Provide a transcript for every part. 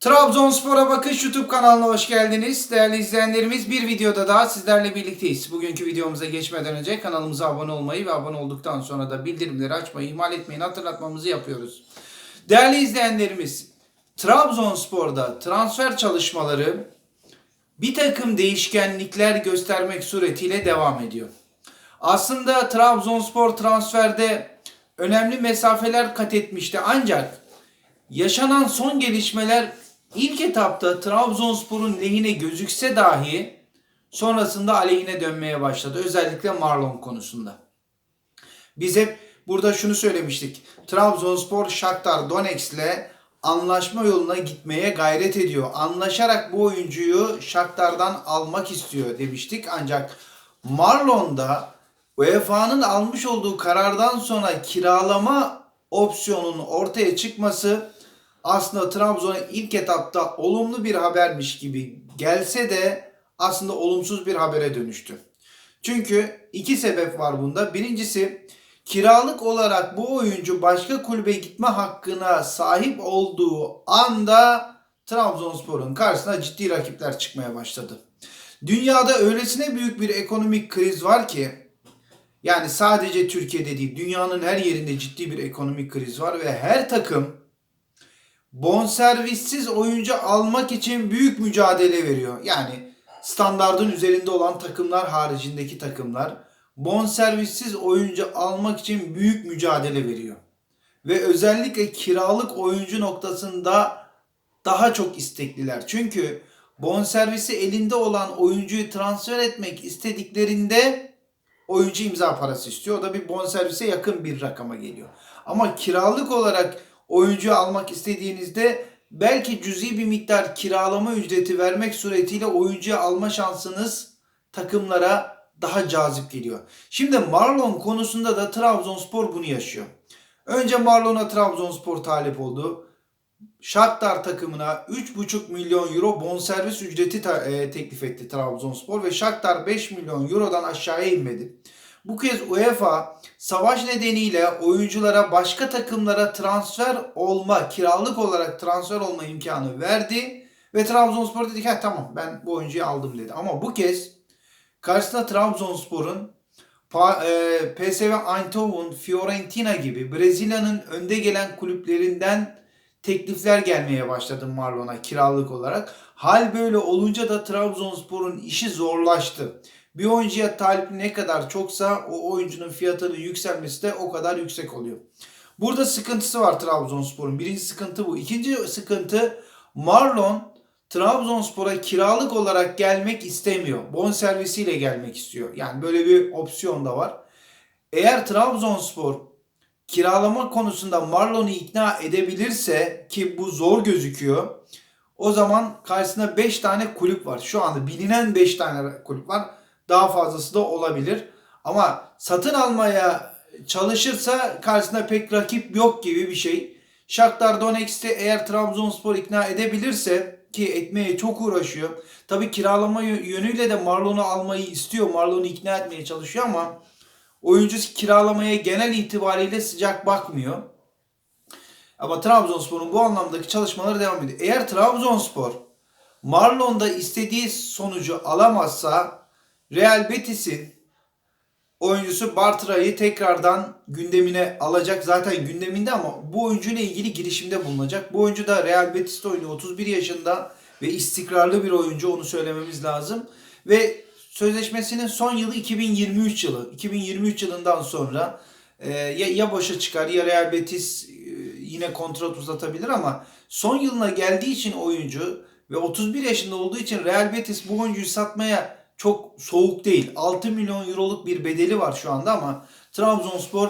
Trabzonspor'a Bakış YouTube kanalına hoş geldiniz. Değerli izleyenlerimiz bir videoda daha sizlerle birlikteyiz. Bugünkü videomuza geçmeden önce kanalımıza abone olmayı ve abone olduktan sonra da bildirimleri açmayı ihmal etmeyin hatırlatmamızı yapıyoruz. Değerli izleyenlerimiz Trabzonspor'da transfer çalışmaları bir takım değişkenlikler göstermek suretiyle devam ediyor. Aslında Trabzonspor transferde önemli mesafeler kat etmişti ancak yaşanan son gelişmeler ilk etapta Trabzonspor'un lehine gözükse dahi sonrasında aleyhine dönmeye başladı. Özellikle Marlon konusunda. Biz hep burada şunu söylemiştik. Trabzonspor Shakhtar Donetsk'le anlaşma yoluna gitmeye gayret ediyor. Anlaşarak bu oyuncuyu Shakhtar'dan almak istiyor demiştik. Ancak Marlon'da UEFA'nın almış olduğu karardan sonra kiralama opsiyonunun ortaya çıkması aslında Trabzon'a ilk etapta olumlu bir habermiş gibi gelse de aslında olumsuz bir habere dönüştü. Çünkü iki sebep var bunda. Birincisi kiralık olarak bu oyuncu başka kulübe gitme hakkına sahip olduğu anda Trabzonspor'un karşısına ciddi rakipler çıkmaya başladı. Dünyada öylesine büyük bir ekonomik kriz var ki yani sadece Türkiye'de değil dünyanın her yerinde ciddi bir ekonomik kriz var ve her takım bonservissiz oyuncu almak için büyük mücadele veriyor. Yani standardın üzerinde olan takımlar haricindeki takımlar bonservissiz oyuncu almak için büyük mücadele veriyor. Ve özellikle kiralık oyuncu noktasında daha çok istekliler. Çünkü bonservisi elinde olan oyuncuyu transfer etmek istediklerinde oyuncu imza parası istiyor. O da bir bonservise yakın bir rakama geliyor. Ama kiralık olarak oyuncu almak istediğinizde belki cüzi bir miktar kiralama ücreti vermek suretiyle oyuncuyu alma şansınız takımlara daha cazip geliyor. Şimdi Marlon konusunda da Trabzonspor bunu yaşıyor. Önce Marlon'a Trabzonspor talip oldu. Shakhtar takımına 3,5 milyon euro bonservis ücreti ta- e, teklif etti Trabzonspor ve Shakhtar 5 milyon eurodan aşağıya inmedi. Bu kez UEFA savaş nedeniyle oyunculara başka takımlara transfer olma, kiralık olarak transfer olma imkanı verdi ve Trabzonspor dedi ki "Ha, tamam ben bu oyuncuyu aldım dedi. Ama bu kez karşısında Trabzonspor'un e, PSV Eindhoven, Fiorentina gibi Brezilya'nın önde gelen kulüplerinden teklifler gelmeye başladı Marlon'a kiralık olarak. Hal böyle olunca da Trabzonspor'un işi zorlaştı. Bir oyuncuya talip ne kadar çoksa o oyuncunun fiyatının yükselmesi de o kadar yüksek oluyor. Burada sıkıntısı var Trabzonspor'un. Birinci sıkıntı bu. İkinci sıkıntı Marlon Trabzonspor'a kiralık olarak gelmek istemiyor. Bonservisiyle gelmek istiyor. Yani böyle bir opsiyon da var. Eğer Trabzonspor kiralama konusunda Marlon'u ikna edebilirse ki bu zor gözüküyor. O zaman karşısında 5 tane kulüp var. Şu anda bilinen 5 tane kulüp var. Daha fazlası da olabilir. Ama satın almaya çalışırsa karşısında pek rakip yok gibi bir şey. Shakhtar Donetsk'te eğer Trabzonspor ikna edebilirse ki etmeye çok uğraşıyor. Tabi kiralama yö- yönüyle de Marlon'u almayı istiyor. Marlon'u ikna etmeye çalışıyor ama oyuncu kiralamaya genel itibariyle sıcak bakmıyor. Ama Trabzonspor'un bu anlamdaki çalışmaları devam ediyor. Eğer Trabzonspor Marlon'da istediği sonucu alamazsa Real Betis'in oyuncusu Bartra'yı tekrardan gündemine alacak. Zaten gündeminde ama bu oyuncuyla ilgili girişimde bulunacak. Bu oyuncu da Real Betis'te oynuyor. 31 yaşında ve istikrarlı bir oyuncu onu söylememiz lazım. Ve sözleşmesinin son yılı 2023 yılı. 2023 yılından sonra e, ya, ya boşa çıkar ya Real Betis e, yine kontrat uzatabilir ama son yılına geldiği için oyuncu ve 31 yaşında olduğu için Real Betis bu oyuncuyu satmaya çok soğuk değil. 6 milyon euroluk bir bedeli var şu anda ama Trabzonspor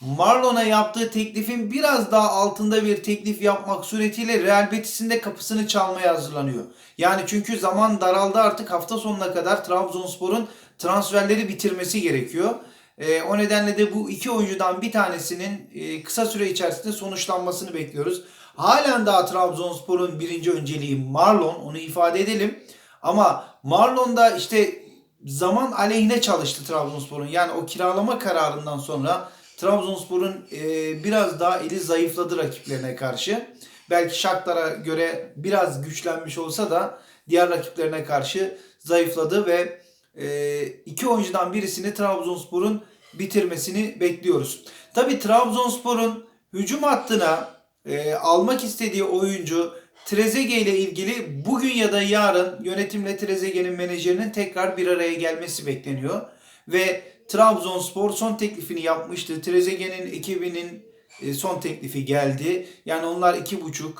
Marlon'a yaptığı teklifin biraz daha altında bir teklif yapmak suretiyle Real Betis'in de kapısını çalmaya hazırlanıyor. Yani çünkü zaman daraldı artık hafta sonuna kadar Trabzonspor'un transferleri bitirmesi gerekiyor. Ee, o nedenle de bu iki oyuncudan bir tanesinin e, kısa süre içerisinde sonuçlanmasını bekliyoruz. Halen daha Trabzonspor'un birinci önceliği Marlon onu ifade edelim. Ama Marlon'da işte zaman aleyhine çalıştı Trabzonspor'un. Yani o kiralama kararından sonra Trabzonspor'un e, biraz daha eli zayıfladı rakiplerine karşı. belki Shakhtar'a göre biraz güçlenmiş olsa da diğer rakiplerine karşı zayıfladı ve e, iki oyuncudan birisini Trabzonspor'un bitirmesini bekliyoruz. Tabi Trabzonspor'un hücum hattına e, almak istediği oyuncu Trezeguet ile ilgili bugün ya da yarın yönetimle Trezeguet'in menajerinin tekrar bir araya gelmesi bekleniyor. Ve Trabzonspor son teklifini yapmıştı. Trezeguet'in ekibinin e, son teklifi geldi. Yani onlar 2,5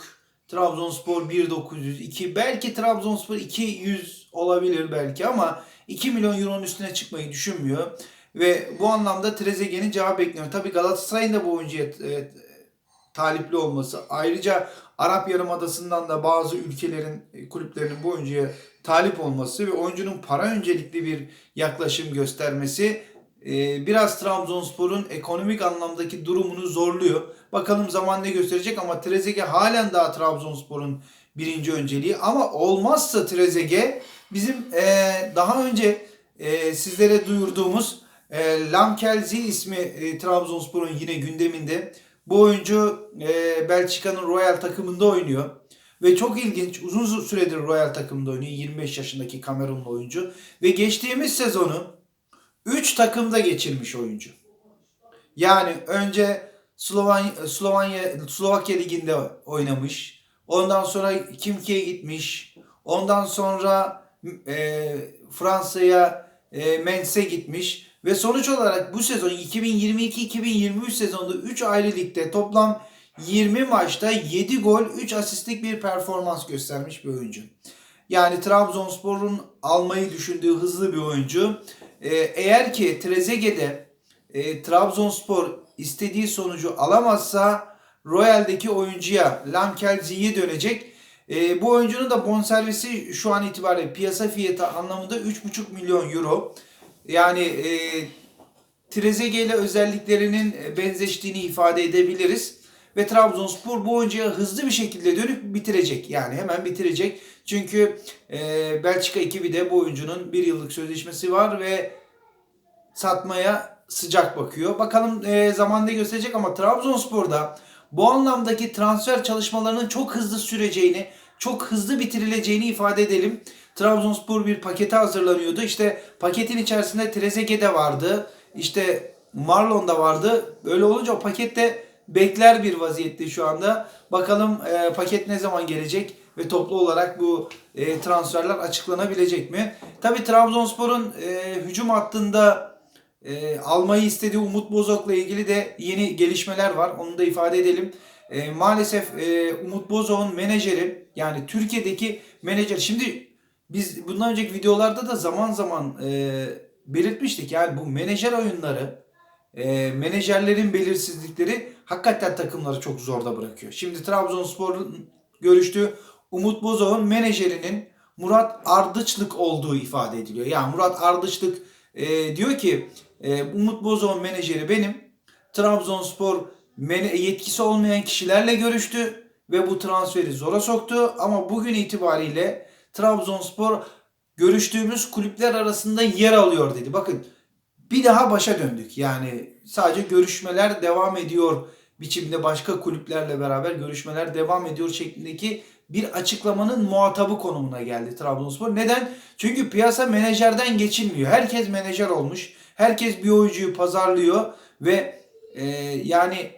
Trabzonspor 1.900 2 belki Trabzonspor 200 olabilir belki ama 2 milyon euronun üstüne çıkmayı düşünmüyor. Ve bu anlamda Trezeguet'in cevap bekliyor. Tabii Galatasaray'ın da bu oyuncuya e, talipli olması. Ayrıca Arap Yarımadası'ndan da bazı ülkelerin e, kulüplerinin bu oyuncuya talip olması ve oyuncunun para öncelikli bir yaklaşım göstermesi e, biraz Trabzonspor'un ekonomik anlamdaki durumunu zorluyor. Bakalım zaman ne gösterecek ama Trezeguet halen daha Trabzonspor'un birinci önceliği ama olmazsa Trezeguet bizim e, daha önce sizlere duyurduğumuz Lamkelzi ismi Trabzonspor'un yine gündeminde. Bu oyuncu e, Belçika'nın Royal takımında oynuyor. Ve çok ilginç uzun süredir Royal takımında oynuyor. 25 yaşındaki Kamerunlu oyuncu. Ve geçtiğimiz sezonu 3 takımda geçirmiş oyuncu. Yani önce Slovanya, Slovanya Slovakya liginde oynamış. Ondan sonra Kimki'ye gitmiş. Ondan sonra e, Fransa'ya e, Mens'e gitmiş. Ve sonuç olarak bu sezon 2022-2023 sezonunda 3 ayrı ligde toplam 20 maçta 7 gol 3 asistlik bir performans göstermiş bir oyuncu. Yani Trabzonspor'un almayı düşündüğü hızlı bir oyuncu. Ee, eğer ki Trezeguet'de e, Trabzonspor istediği sonucu alamazsa Royal'deki oyuncuya Lamkelzi'ye dönecek. E, bu oyuncunun da bonservisi şu an itibariyle piyasa fiyatı anlamında 3,5 milyon euro. Yani e, Trezeguet ile özelliklerinin benzeştiğini ifade edebiliriz. Ve Trabzonspor bu oyuncuya hızlı bir şekilde dönüp bitirecek. Yani hemen bitirecek. Çünkü e, Belçika ekibi de bu oyuncunun bir yıllık sözleşmesi var ve satmaya sıcak bakıyor. Bakalım e, zaman ne gösterecek ama Trabzonspor'da bu anlamdaki transfer çalışmalarının çok hızlı süreceğini, çok hızlı bitirileceğini ifade edelim. Trabzonspor bir pakete hazırlanıyordu. İşte paketin içerisinde Trezeguet de vardı. İşte Marlon da vardı. Böyle olunca o pakette bekler bir vaziyette şu anda. Bakalım e, paket ne zaman gelecek ve toplu olarak bu e, transferler açıklanabilecek mi? Tabi Trabzonspor'un e, hücum hattında e, almayı istediği Umut Bozok'la ilgili de yeni gelişmeler var. Onu da ifade edelim. E, maalesef e, Umut Bozok'un menajeri yani Türkiye'deki menajer. Şimdi biz bundan önceki videolarda da zaman zaman e, belirtmiştik. Yani bu menajer oyunları, e, menajerlerin belirsizlikleri hakikaten takımları çok zorda bırakıyor. Şimdi Trabzonspor'un görüştüğü Umut Bozok'un menajerinin Murat Ardıçlık olduğu ifade ediliyor. Yani Murat Ardıçlık e, diyor ki e, Umut Bozok'un menajeri benim. Trabzonspor yetkisi olmayan kişilerle görüştü ve bu transferi zora soktu. Ama bugün itibariyle Trabzonspor görüştüğümüz kulüpler arasında yer alıyor dedi. Bakın bir daha başa döndük. Yani sadece görüşmeler devam ediyor biçimde başka kulüplerle beraber görüşmeler devam ediyor şeklindeki bir açıklamanın muhatabı konumuna geldi Trabzonspor. Neden? Çünkü piyasa menajerden geçilmiyor. Herkes menajer olmuş. Herkes bir oyuncuyu pazarlıyor ve e, yani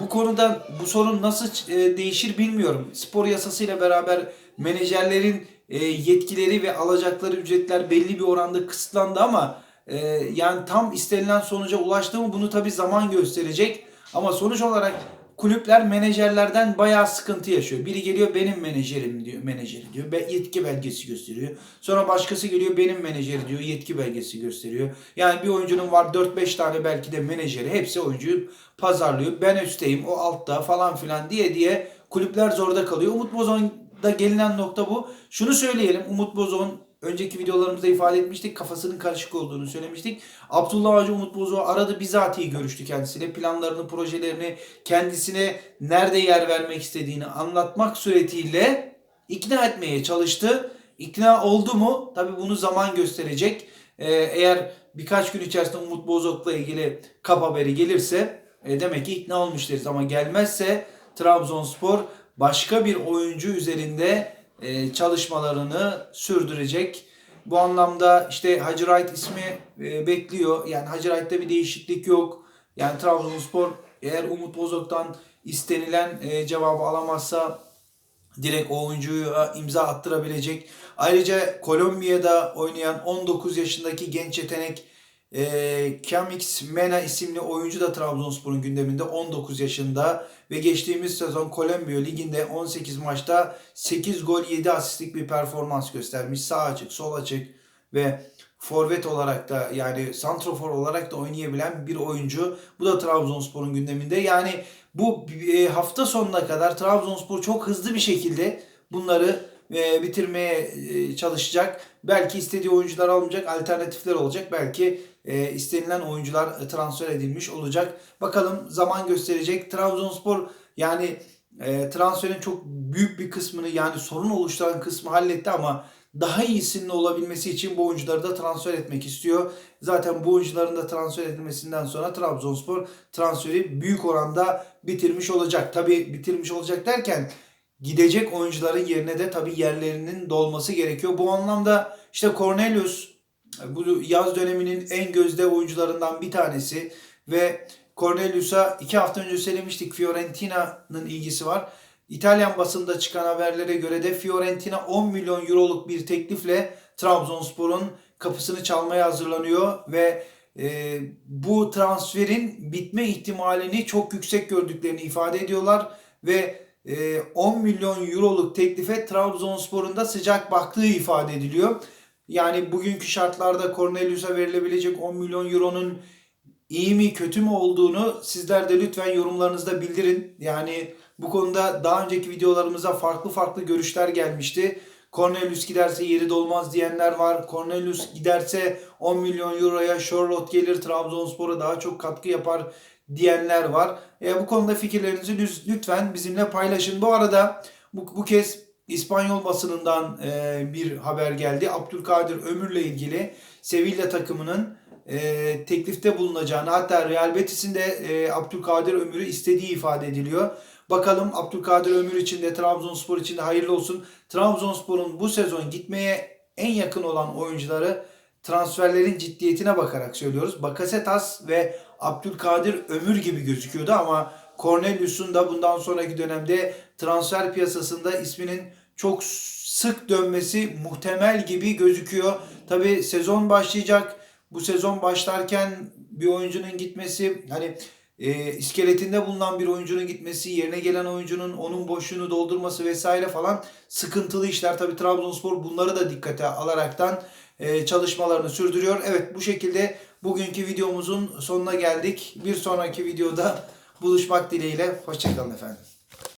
bu konuda bu sorun nasıl e, değişir bilmiyorum. Spor yasasıyla beraber menajerlerin e, yetkileri ve alacakları ücretler belli bir oranda kısıtlandı ama e, yani tam istenilen sonuca ulaştı mı bunu tabi zaman gösterecek. Ama sonuç olarak kulüpler menajerlerden bayağı sıkıntı yaşıyor. Biri geliyor benim menajerim diyor, menajeri diyor. Yetki belgesi gösteriyor. Sonra başkası geliyor benim menajeri diyor, yetki belgesi gösteriyor. Yani bir oyuncunun var 4-5 tane belki de menajeri. Hepsi oyuncuyu pazarlıyor. Ben üstteyim, o altta falan filan diye diye kulüpler zorda kalıyor. Umut Bozon da gelinen nokta bu. Şunu söyleyelim. Umut Bozok'un önceki videolarımızda ifade etmiştik. Kafasının karışık olduğunu söylemiştik. Abdullah Avcı Umut Bozok'u aradı. Bizatihi görüştü kendisiyle. Planlarını, projelerini, kendisine nerede yer vermek istediğini anlatmak suretiyle ikna etmeye çalıştı. İkna oldu mu? Tabi bunu zaman gösterecek. Ee, eğer birkaç gün içerisinde Umut Bozok'la ilgili kap haberi gelirse e, demek ki ikna olmuş deriz. Ama gelmezse Trabzonspor başka bir oyuncu üzerinde e, çalışmalarını sürdürecek. Bu anlamda işte Hacı Wright ismi e, bekliyor. Yani Hacı Wright'ta bir değişiklik yok. Yani Trabzonspor eğer Umut Bozok'tan istenilen e, cevabı alamazsa direkt o oyuncuyu imza attırabilecek. Ayrıca Kolombiya'da oynayan 19 yaşındaki genç yetenek e, Kamix Mena isimli oyuncu da Trabzonspor'un gündeminde 19 yaşında ve geçtiğimiz sezon Kolombiya Ligi'nde 18 maçta 8 gol 7 asistlik bir performans göstermiş. Sağ açık, sol açık ve forvet olarak da yani santrofor olarak da oynayabilen bir oyuncu. Bu da Trabzonspor'un gündeminde. Yani bu e, hafta sonuna kadar Trabzonspor çok hızlı bir şekilde bunları e, bitirmeye e, çalışacak. Belki istediği oyuncular almayacak, alternatifler olacak. Belki e, istenilen oyuncular transfer edilmiş olacak. Bakalım zaman gösterecek. Trabzonspor yani e, transferin çok büyük bir kısmını yani sorun oluşturan kısmı halletti ama daha iyisinin olabilmesi için bu oyuncuları da transfer etmek istiyor. Zaten bu oyuncuların da transfer edilmesinden sonra Trabzonspor transferi büyük oranda bitirmiş olacak. Tabi bitirmiş olacak derken gidecek oyuncuların yerine de tabi yerlerinin dolması gerekiyor. Bu anlamda işte Cornelius bu yaz döneminin en gözde oyuncularından bir tanesi ve Cornelius'a iki hafta önce söylemiştik Fiorentina'nın ilgisi var. İtalyan basında çıkan haberlere göre de Fiorentina 10 milyon euroluk bir teklifle Trabzonspor'un kapısını çalmaya hazırlanıyor ve e, bu transferin bitme ihtimalini çok yüksek gördüklerini ifade ediyorlar ve 10 milyon euroluk teklife Trabzonspor'un da sıcak baktığı ifade ediliyor. Yani bugünkü şartlarda Cornelius'a verilebilecek 10 milyon euronun iyi mi kötü mü olduğunu sizler de lütfen yorumlarınızda bildirin. Yani bu konuda daha önceki videolarımıza farklı farklı görüşler gelmişti. Cornelius giderse yeri dolmaz diyenler var. Cornelius giderse 10 milyon euroya Charlotte gelir Trabzonspor'a daha çok katkı yapar diyenler var. E, bu konuda fikirlerinizi lütfen bizimle paylaşın. Bu arada bu, bu kez İspanyol basınından e, bir haber geldi. Abdülkadir Ömür'le ilgili Sevilla takımının e, teklifte bulunacağını hatta Real Betis'in de e, Abdülkadir Ömür'ü istediği ifade ediliyor. Bakalım Abdülkadir Ömür için de Trabzonspor için de hayırlı olsun. Trabzonspor'un bu sezon gitmeye en yakın olan oyuncuları transferlerin ciddiyetine bakarak söylüyoruz. Bakasetas ve Abdülkadir Ömür gibi gözüküyordu ama Cornelius'un da bundan sonraki dönemde transfer piyasasında isminin çok sık dönmesi muhtemel gibi gözüküyor. Tabi sezon başlayacak. Bu sezon başlarken bir oyuncunun gitmesi hani e, iskeletinde bulunan bir oyuncunun gitmesi, yerine gelen oyuncunun onun boşluğunu doldurması vesaire falan sıkıntılı işler. Tabi Trabzonspor bunları da dikkate alaraktan e, çalışmalarını sürdürüyor. Evet bu şekilde bugünkü videomuzun sonuna geldik. Bir sonraki videoda buluşmak dileğiyle. Hoşçakalın efendim.